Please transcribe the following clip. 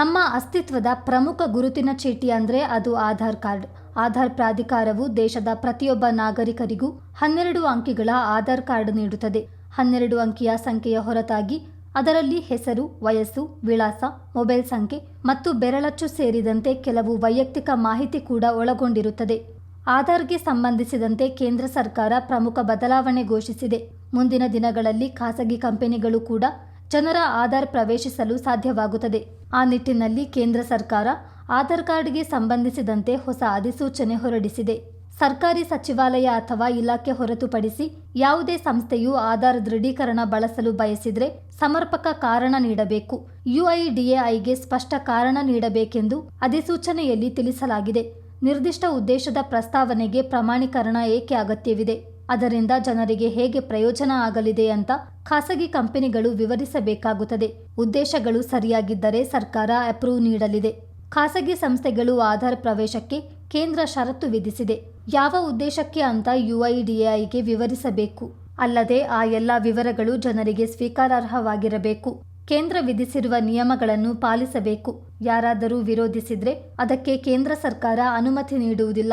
ನಮ್ಮ ಅಸ್ತಿತ್ವದ ಪ್ರಮುಖ ಗುರುತಿನ ಚೀಟಿ ಅಂದರೆ ಅದು ಆಧಾರ್ ಕಾರ್ಡ್. ಆಧಾರ್ ಪ್ರಾಧಿಕಾರವು ದೇಶದ ಪ್ರತಿಯೊಬ್ಬ ನಾಗರಿಕರಿಗೂ ಹನ್ನೆರಡು ಅಂಕಿಗಳ ಆಧಾರ್ ಕಾರ್ಡ್ ನೀಡುತ್ತದೆ. ಹನ್ನೆರಡು ಅಂಕಿಯ ಸಂಖ್ಯೆಯ ಹೊರತಾಗಿ ಅದರಲ್ಲಿ ಹೆಸರು, ವಯಸ್ಸು, ವಿಳಾಸ, ಮೊಬೈಲ್ ಸಂಖ್ಯೆ ಮತ್ತು ಬೆರಳಚ್ಚು ಸೇರಿದಂತೆ ಕೆಲವು ವೈಯಕ್ತಿಕ ಮಾಹಿತಿ ಕೂಡ ಒಳಗೊಂಡಿರುತ್ತದೆ. ಆಧಾರ್ಗೆ ಸಂಬಂಧಿಸಿದಂತೆ ಕೇಂದ್ರ ಸರ್ಕಾರ ಪ್ರಮುಖ ಬದಲಾವಣೆ ಘೋಷಿಸಿದೆ. ಮುಂದಿನ ದಿನಗಳಲ್ಲಿ ಖಾಸಗಿ ಕಂಪನಿಗಳು ಕೂಡ ಜನರ ಆಧಾರ್ ಪ್ರವೇಶಿಸಲು ಸಾಧ್ಯವಾಗುತ್ತದೆ. ಆ ನಿಟ್ಟಿನಲ್ಲಿ ಕೇಂದ್ರ ಸರ್ಕಾರ ಆಧಾರ್ ಕಾರ್ಡ್ಗೆ ಸಂಬಂಧಿಸಿದಂತೆ ಹೊಸ ಅಧಿಸೂಚನೆ ಹೊರಡಿಸಿದೆ. ಸರ್ಕಾರಿ ಸಚಿವಾಲಯ ಅಥವಾ ಇಲಾಖೆ ಹೊರತುಪಡಿಸಿ ಯಾವುದೇ ಸಂಸ್ಥೆಯು ಆಧಾರ್ ದೃಢೀಕರಣ ಬಳಸಲು ಬಯಸಿದರೆ ಸಮರ್ಪಕ ಕಾರಣ ನೀಡಬೇಕು. ಯುಐಡಿಎಐಗೆ ಸ್ಪಷ್ಟ ಕಾರಣ ನೀಡಬೇಕೆಂದು ಅಧಿಸೂಚನೆಯಲ್ಲಿ ತಿಳಿಸಲಾಗಿದೆ. ನಿರ್ದಿಷ್ಟ ಉದ್ದೇಶದ ಪ್ರಸ್ತಾವನೆಗೆ ಪ್ರಮಾಣೀಕರಣ ಏಕೆ ಅಗತ್ಯವಿದೆ? ಅದರಿಂದ ಜನರಿಗೆ ಹೇಗೆ ಪ್ರಯೋಜನ ಆಗಲಿದೆ ಅಂತ ಖಾಸಗಿ ಕಂಪನಿಗಳು ವಿವರಿಸಬೇಕಾಗುತ್ತದೆ. ಉದ್ದೇಶಗಳು ಸರಿಯಾಗಿದ್ದರೆ ಸರ್ಕಾರ ಅಪ್ರೂವ್ ನೀಡಲಿದೆ. ಖಾಸಗಿ ಸಂಸ್ಥೆಗಳು ಆಧಾರ್ ಪ್ರವೇಶಕ್ಕೆ ಕೇಂದ್ರ ಷರತ್ತು ವಿಧಿಸಿದೆ. ಯಾವ ಉದ್ದೇಶಕ್ಕೆ ಅಂತ ಯುಐಡಿಎಐಗೆ ವಿವರಿಸಬೇಕು. ಅಲ್ಲದೆ ಆ ಎಲ್ಲ ವಿವರಗಳು ಜನರಿಗೆ ಸ್ವೀಕಾರಾರ್ಹವಾಗಿರಬೇಕು. ಕೇಂದ್ರ ವಿಧಿಸಿರುವ ನಿಯಮಗಳನ್ನು ಪಾಲಿಸಬೇಕು. ಯಾರಾದರೂ ವಿರೋಧಿಸಿದ್ರೆ ಅದಕ್ಕೆ ಕೇಂದ್ರ ಸರ್ಕಾರ ಅನುಮತಿ ನೀಡುವುದಿಲ್ಲ.